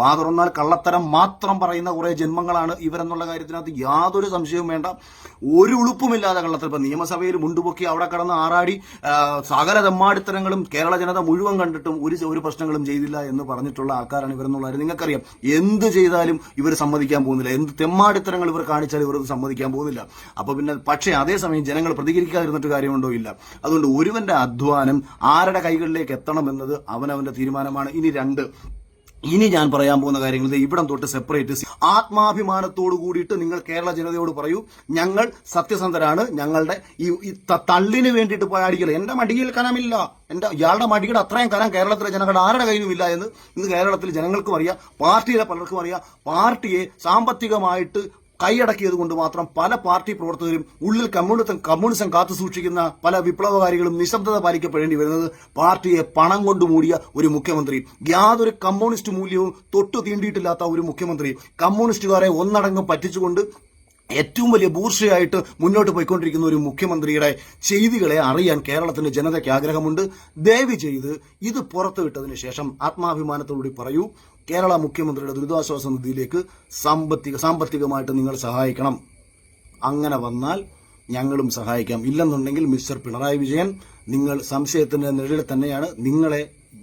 വാ തുറന്നാൽ കള്ളത്തരം മാത്രം പറയുന്ന കുറെ ജന്മങ്ങളാണ് ഇവരെന്നുള്ള കാര്യത്തിനകത്ത് യാതൊരു സംശയവും വേണ്ട. ഒരു ഉളുപ്പുമില്ലാതെ കള്ളത്തരം. ഇപ്പൊ നിയമസഭയിൽ മുണ്ടുപൊക്കി അവിടെ കടന്ന് ആറാടി സകല തെമ്മാടിത്തരങ്ങളും കേരള ജനത മുഴുവൻ കണ്ടിട്ടും ഒരു ഒരു പ്രശ്നങ്ങളും ചെയ്തില്ല എന്ന് പറഞ്ഞിട്ടുള്ള ആൾക്കാരാണ് ഇവരെന്നുള്ള കാര്യം നിങ്ങൾക്കറിയാം. എന്ത് ചെയ്താലും ഇവർ സമ്മതിക്കാൻ പോകുന്നില്ല. എന്ത് തെമ്മാടിത്തരങ്ങൾ ഇവർ കാണിച്ചാൽ ഇവർ സമ്മതിക്കാൻ പോകുന്നില്ല. അപ്പൊ പിന്നെ പക്ഷേ അതേസമയം ജനങ്ങൾ പ്രതികരിക്കാതിരുന്നിട്ട് കാര്യമുണ്ടോ ഇല്ല. അതുകൊണ്ട് ഒരുവന്റെ അധ്വാനം ആരുടെ കൈകളിലേക്ക് എത്തണം എന്നത് അവനവന്റെ തീരുമാനമാണ്. ഇനി രണ്ട് ഇനി ഞാൻ പറയാൻ പോകുന്ന കാര്യങ്ങൾ ഇവിടം തൊട്ട് സെപ്പറേറ്റ് ആത്മാഭിമാനത്തോടു കൂടിയിട്ട് നിങ്ങൾ കേരള ജനതയോട് പറയൂ ഞങ്ങൾ സത്യസന്ധരാണ് ഞങ്ങളുടെ ഈ തള്ളിന് വേണ്ടിയിട്ട് പോയാടിക്കല. എന്റെ മടിയിൽ കനമില്ല. എന്റെ ഇയാളുടെ മടിയുടെ അത്രയും കനം കേരളത്തിലെ ജനങ്ങളുടെ ആരുടെ കയ്യിലും ഇല്ല എന്ന് ഇന്ന് കേരളത്തിൽ ജനങ്ങൾക്കും അറിയാം പാർട്ടിയിലെ പലർക്കും അറിയാം. പാർട്ടിയെ സാമ്പത്തികമായിട്ട് കൈയടക്കിയത് കൊണ്ട് മാത്രം പല പാർട്ടി പ്രവർത്തകരും ഉള്ളിൽ കമ്മ്യൂണിസം കമ്മ്യൂണിസം കാത്തു സൂക്ഷിക്കുന്ന പല വിപ്ലവകാരികളും നിശബ്ദത പാലിക്കപ്പെടേണ്ടി വരുന്നത് പാർട്ടിയെ പണം കൊണ്ട് മൂടിയ ഒരു മുഖ്യമന്ത്രി. യാതൊരു കമ്മ്യൂണിസ്റ്റ് മൂല്യവും തൊട്ടു തീണ്ടിയിട്ടില്ലാത്ത ഒരു മുഖ്യമന്ത്രി. കമ്മ്യൂണിസ്റ്റുകാരെ ഒന്നടങ്കം പറ്റിച്ചുകൊണ്ട് ഏറ്റവും വലിയ ബൂർഷയായിട്ട് മുന്നോട്ട് പോയിക്കൊണ്ടിരിക്കുന്ന ഒരു മുഖ്യമന്ത്രിയുടെ ചെയ്തികളെ അറിയാൻ കേരളത്തിന്റെ ജനതയ്ക്ക് ആഗ്രഹമുണ്ട്. ദയവ് ചെയ്ത് ഇത് പുറത്തുവിട്ടതിന് ശേഷം ആത്മാഭിമാനത്തോടുകൂടി പറയൂ. കേരള മുഖ്യമന്ത്രിയുടെ ദുരിതാശ്വാസ നിധിയിലേക്ക് സാമ്പത്തിക സാമ്പത്തികമായിട്ട് നിങ്ങൾ സഹായിക്കണം. അങ്ങനെ വന്നാൽ ഞങ്ങളും സഹായിക്കാം. ഇല്ലെന്നുണ്ടെങ്കിൽ മിസ്റ്റർ പിണറായി വിജയൻ നിങ്ങൾ സംശയത്തിന്റെ നിഴലിൽ തന്നെയാണ് നിങ്ങളെ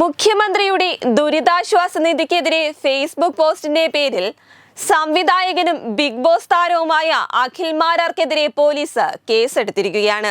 മുഖ്യമന്ത്രിയുടെ ദുരിതാശ്വാസ നിധിക്കെതിരെ ഫേസ്ബുക്ക് പോസ്റ്റിന്റെ പേരിൽ സംവിധായകനും ബിഗ് ബോസ് താരവുമായ അഖിൽ മാരാർക്കെതിരെ പോലീസ് കേസെടുത്തിരിക്കുകയാണ്.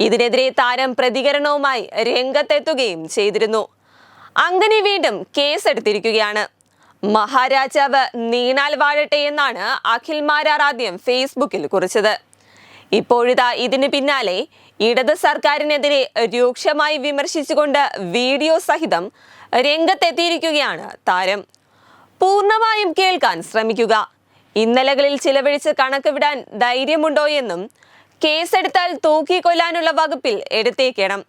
ഇതിനെതിരെ താരം പ്രതികരണവുമായി രംഗത്തെത്തുകയും ചെയ്തിരുന്നു. അങ്ങനെ വീണ്ടും കേസെടുത്തിരിക്കുകയാണ്. മഹാരാജാവ് നീണാൽ വാഴട്ടെ എന്നാണ് അഖിൽ മാരാർ ആദ്യം ഫേസ്ബുക്കിൽ കുറിച്ചത്. ഇപ്പോഴിതാ ഇതിന് പിന്നാലെ ഇടത് സർക്കാരിനെതിരെ രൂക്ഷമായി വിമർശിച്ചുകൊണ്ട് വീഡിയോ സഹിതം രംഗത്തെത്തിയിരിക്കുകയാണ് താരം. പൂർണമായും കേൾക്കാൻ ശ്രമിക്കുക. ഇന്നലകളിൽ ചിലവഴിച്ച് കണക്ക് വിടാൻ ധൈര്യമുണ്ടോ എന്നും കേസെടുത്താൽ തൂക്കിക്കൊല്ലാനുള്ള വകുപ്പിൽ എടുത്തേക്കണം.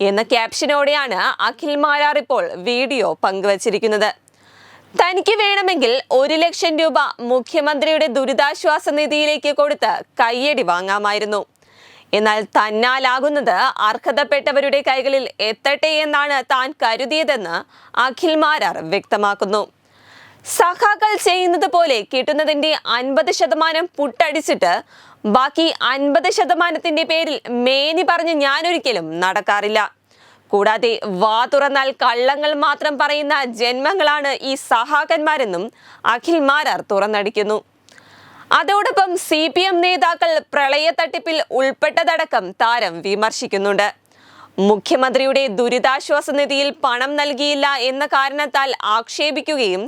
എന്ന ക്യാപ്ഷനോടെയാണ് അഖിൽ മാരാർ ഇപ്പോൾ വീഡിയോ പങ്കുവച്ചിരിക്കുന്നത്. തനിക്ക് വേണമെങ്കിൽ ഒരു ലക്ഷം രൂപ മുഖ്യമന്ത്രിയുടെ ദുരിതാശ്വാസ നിധിയിലേക്ക് കൊടുത്ത് കയ്യടി വാങ്ങാമായിരുന്നു. എന്നാൽ തന്നാലാകുന്നത് അർഹതപ്പെട്ടവരുടെ കൈകളിൽ എത്തട്ടെ എന്നാണ് താൻ കരുതിയതെന്ന് അഖിൽ മാരാർ വ്യക്തമാക്കുന്നു. സഖാക്കൾ ചെയ്യുന്നത് പോലെ കിട്ടുന്നതിന്റെ അൻപത് ശതമാനം പുട്ടടിച്ചിട്ട് ബാക്കി അൻപത് ശതമാനത്തിന്റെ പേരിൽ മേനി പറഞ്ഞ് ഞാനൊരിക്കലും നടക്കാറില്ല. കൂടാതെ വാ തുറന്നാൽ കള്ളങ്ങൾ മാത്രം പറയുന്ന ജന്മങ്ങളാണ് ഈ സഹാക്കന്മാരെന്നും അഖിൽ മാരാർ തുറന്നടിക്കുന്നു. അതോടൊപ്പം സി പി എം നേതാക്കൾ പ്രളയ തട്ടിപ്പിൽ ഉൾപ്പെട്ടതടക്കം താരം വിമർശിക്കുന്നുണ്ട്. മുഖ്യമന്ത്രിയുടെ ദുരിതാശ്വാസ നിധിയിൽ പണം നൽകിയില്ല എന്ന കാരണത്താൽ ആക്ഷേപിക്കുകയും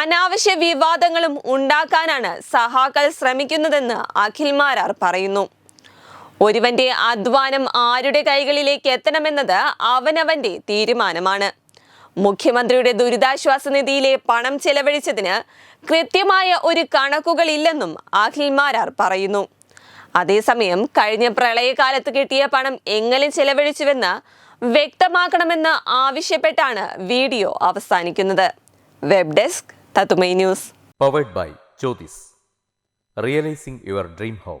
അനാവശ്യ വിവാദങ്ങളും ഉണ്ടാക്കാനാണ് സഹാക്കൾ ശ്രമിക്കുന്നതെന്ന് അഖിൽ മാരാർ പറയുന്നു. ഒരുവന്റെ അധ്വാനം ആരുടെ കൈകളിലേക്ക് എത്തണമെന്നത് അവനവന്റെ തീരുമാനമാണ്. മുഖ്യമന്ത്രിയുടെ ദുരിതാശ്വാസ നിധിയിലെ പണം ചെലവഴിച്ചതിന് കൃത്യമായ ഒരു കണക്കുകളില്ലെന്നും അഖിൽ മാരാർ പറയുന്നു. അതേസമയം കഴിഞ്ഞ പ്രളയകാലത്ത് കിട്ടിയ പണം എങ്ങനെ ചെലവഴിച്ചുവെന്ന് വ്യക്തമാക്കണമെന്ന് ആവശ്യപ്പെട്ടാണ് വീഡിയോ അവസാനിക്കുന്നത്. വെബ് ഡെസ്ക് തത്തുമൈ news. Powered by Jyothis realising your dream home